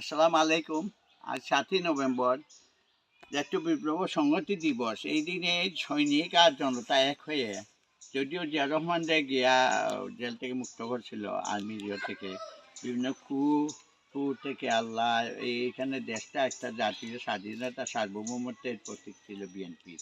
আসসালামু আলাইকুম। আজ সাতই নভেম্বর, জাতীয় বিপ্লব সংহতি দিবস। এই দিনে সৈনিক আর জনতা এক হয়ে যদিও জিয়া রহমান দে গিয়া জেল থেকে মুক্ত করছিল আর্মি ইয়ে থেকে, বিভিন্ন কু কু থেকে আল্লাহ, এইখানে দেশটা একটা জাতীয় স্বাধীনতা, সার্বভৌমত্বের প্রতীক ছিল বিএনপি,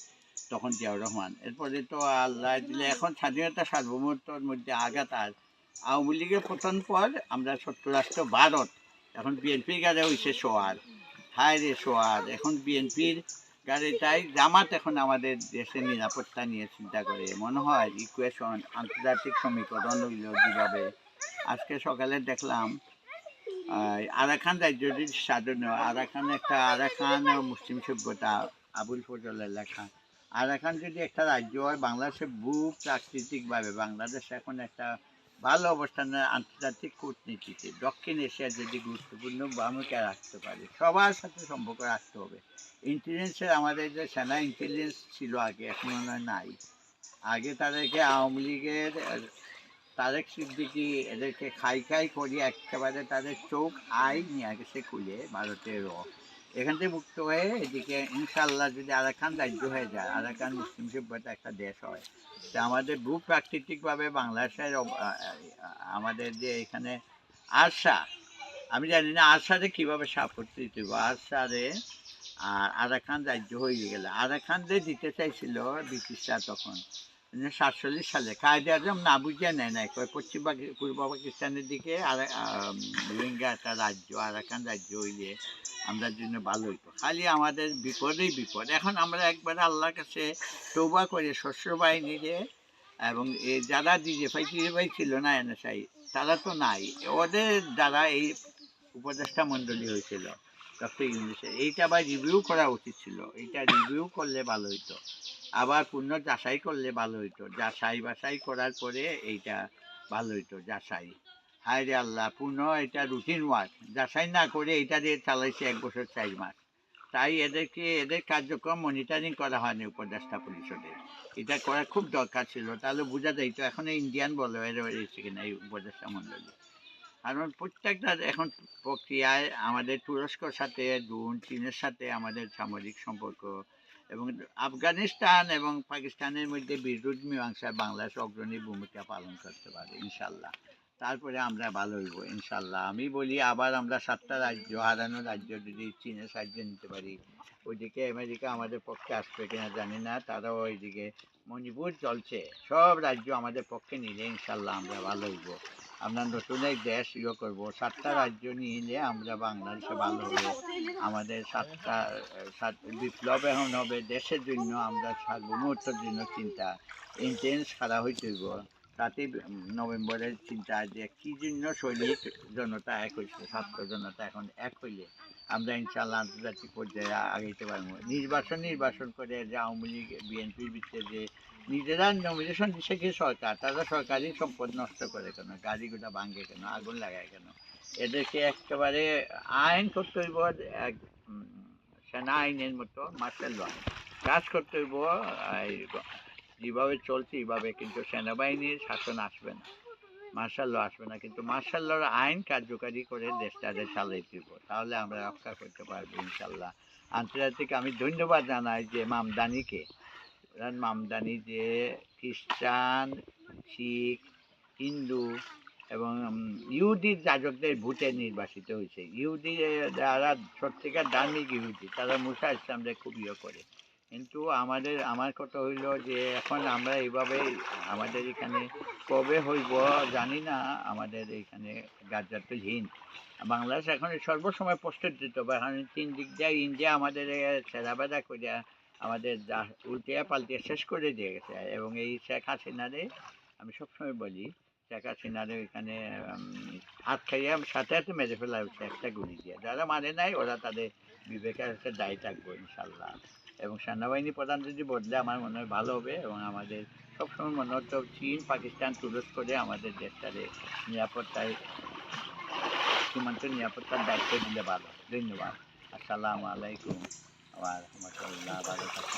তখন জিয়াউর রহমান। এরপরে তো আল্লাহ দিলে এখন স্বাধীনতা, সার্বভৌমত্বর মধ্যে আঘাত আর আওয়ামী লীগের পতন পর আমরা সত্যরাষ্ট্র ভারত এখন বিএনপির গাড়ি হয়েছে সোয়ার। হায় রে সোয়ার এখন বিএনপির গাড়িটাই জামাত এখন আমাদের দেশের নিরাপত্তা নিয়ে চিন্তা করে। মনে হয় ইকুয়েশন আন্তর্জাতিক সমীকরণ হইল যেভাবে আজকে সকালে দেখলাম আহ, আরাকান রাজ্যটির সাধন আরাকান একটা আরাকান মুসলিম সভ্যতা আবুল ফজলের লেখা। আরাকান যদি একটা রাজ্য হয় বাংলাদেশে ভূ প্রাকৃতিকভাবে বাংলাদেশ এখন একটা ভালো অবস্থানে আন্তর্জাতিক কূটনীতিতে দক্ষিণ এশিয়ার যদি গুরুত্বপূর্ণ ভূমিকা রাখতে পারে, সবার সাথে সম্পর্ক রাখতে হবে। ইন্টেলিজেন্সের আমাদের যে সেনা ইন্টেলিজেন্স ছিল আগে, এখন নাই। আগে তাদেরকে আওয়ামী লীগের, তারেক সিদ্দিকি এদেরকে খাই খাই করিয়ে একেবারে তাদের চোখ আই নিয়ে গেছে খুলে ভারতের এখান থেকে মুক্ত হয়ে এদিকে ইনশাল্লাহ যদি আরাকান রাজ্য হয়ে যায়, আরাকান মুসলিম সভ্যতা একটা দেশ হয়। তা আমাদের ভূ প্রাকৃতিকভাবে বাংলাদেশের আমাদের যে এখানে আরসা, আমি জানি না আরসারে কীভাবে সাপোর্ট দিতে হবে আরসারে আর আরাকান রাজ্য হয়ে গেল। আরাকানরে দিতে চাইছিল ব্রিটিশরা তখন। সাতচল্লিশ সালে কায়দে আজম না বুঝিয়ে নেয় নাই। পশ্চিম পূর্ব পাকিস্তানের দিকে আর রোহিঙ্গা একটা রাজ্য আরাকান রাজ্য হইলে আমরা জন্য ভালো হইতো। খালি আমাদের বিপদেই বিপদ। এখন আমরা একবারে আল্লাহর কাছে তৌবা করে শস্য বাহিনীরে এবং এ যারা ডিজেফাই ভাই ছিল না এনএসআই, তারা তো নাই। ওদের দ্বারা এই উপদেষ্টা মণ্ডলী হয়েছিল, ডক্টর ইউনিসের। এইটা আবার রিভিউ করা উচিত ছিল। এইটা রিভিউ করলে ভালো হইতো। আবার পূর্ণ যাচাই করলে ভালো হইতো। যাচাই বাছাই করার পরে এইটা ভালো হইতো যাচাই হায় রে আল্লাহ পূর্ণ এটা রুটিন ওয়ার্ক যাচাই না করে এটা দিয়ে চালাইছে এক বছর চার মাস। তাই এদেরকে, এদের কার্যক্রম মনিটরিং করা হয়নি উপদেষ্টা পরিষদে। এটা করা খুব দরকার ছিল। তাহলে বোঝা যাইতো এখন ইন্ডিয়ান বলে এর হয়েছে কিনা এই উপদেষ্টা মণ্ডলী। কারণ প্রত্যেকটা এখন প্রক্রিয়ায় আমাদের তুরস্কর সাথে, দুন, চীনের সাথে আমাদের সামরিক সম্পর্ক এবং আফগানিস্তান এবং পাকিস্তানের মধ্যে বিরোধ মীমাংসায় বাংলাদেশ অগ্রণী ভূমিকা পালন করতে পারে ইনশাল্লাহ তারপরে আমরা ভালো হইব ইনশাল্লাহ আমি বলি আবার আমরা সাতটা রাজ্য হারানো রাজ্য যদি চীনের সাহায্য নিতে পারি, ওইদিকে আমেরিকা আমাদের পক্ষে আসবে কিনা জানি না, তারাও ওইদিকে মণিপুর চলছে। সব রাজ্য আমাদের পক্ষে নিলে ইনশাল্লাহ আমরা ভালো হইব। আমরা নতুন এক দেশ ইয়ে করব। সাতটা রাজ্য নিলে আমরা বাংলাদেশে ভালো হবে। আমাদের সাতটা, সাত বিপ্লব এখন হবে দেশের জন্য, আমরা সার্বভৌমত্বের জন্য চিন্তা। ইন্টেন্স খারাপ হইতে হইব। তাতে নভেম্বরের চিন্তা যে কি জন্য সৈনিক জনতা এক হয়েছে ছাত্র জনতা এখন এক হইলে। আমরা ইনশাল্লাহ আন্তর্জাতিক পর্যায়ে আগাইতে পারব। নির্বাচন নির্বাচন করে যে আওয়ামী লীগ, বিএনপির ভিতরে যে নিজেরা নমিনেশন দিছে কি সরকার, তারা সরকারি সম্পদ নষ্ট করে কেন? গাড়িগুলা ভাঙে কেন? আগুন লাগায় কেন? এদেরকে একেবারে আইন করতে হইব, এক সেনা আইনের মতো মার্শাল ল কাজ করতে হইব যেভাবে চলছে, এইভাবে কিন্তু সেনাবাহিনীর শাসন আসবে না। মার্শাল ল আসবে না, কিন্তু মার্শাল লর আইন কার্যকারী করে দেশটাকে চালাই দিব তাহলে আমরা রক্ষা করতে পারব ইনশাল্লাহ আন্তর্জাতিক আমি ধন্যবাদ জানাই যে মামদানিকে। মামদানি যে খ্রিস্টান, শিখ, হিন্দু এবং ইহুদির যাজকদের ভোটে নির্বাচিত হয়েছে। ইহুদি যারা সত্যিকার ধার্মিক ইহুদি, তারা মুসা ইসলামদের খুব ইয়ে করে। কিন্তু আমাদের, আমার কথা হইল যে এখন আমরা এইভাবে আমাদের এখানে কবে হইব জানি না। আমাদের এখানে গাজাতহীন বাংলাদেশ এখন সর্বসময় প্রস্তুত হবে এখন তিন দিক দিয়ে ইন্ডিয়া আমাদের ছেড়াবেড়া করে আমাদের উল্টিয়া পাল্টিয়া শেষ করে দিয়ে গেছে। এবং এই শেখ হাসিনারে আমি সবসময় বলি, শেখ হাসিনারে এখানে হাত খাইয়ে সাথে সাথে মেরে ফেলা হচ্ছে একটা গুলি দিয়ে। যারা মানে নাই, ওরা তাদের বিবেকের কাছে দায়ী থাকব ইনশাল্লাহ। এবং সেনাবাহিনী প্রধান যদি বদলে আমার মনে হয় ভালো হবে এবং আমাদের সবসময় মনে হচ্ছে চীন, পাকিস্তান তুরস্ক করে আমাদের দেশটারে নিরাপত্তায়, সীমান্ত নিরাপত্তার দায়িত্ব দিলে ভালো। ধন্যবাদ। আসসালামু আলাইকুম। ওয়া রাহমাতুল্লাহ ভালো থাকুন।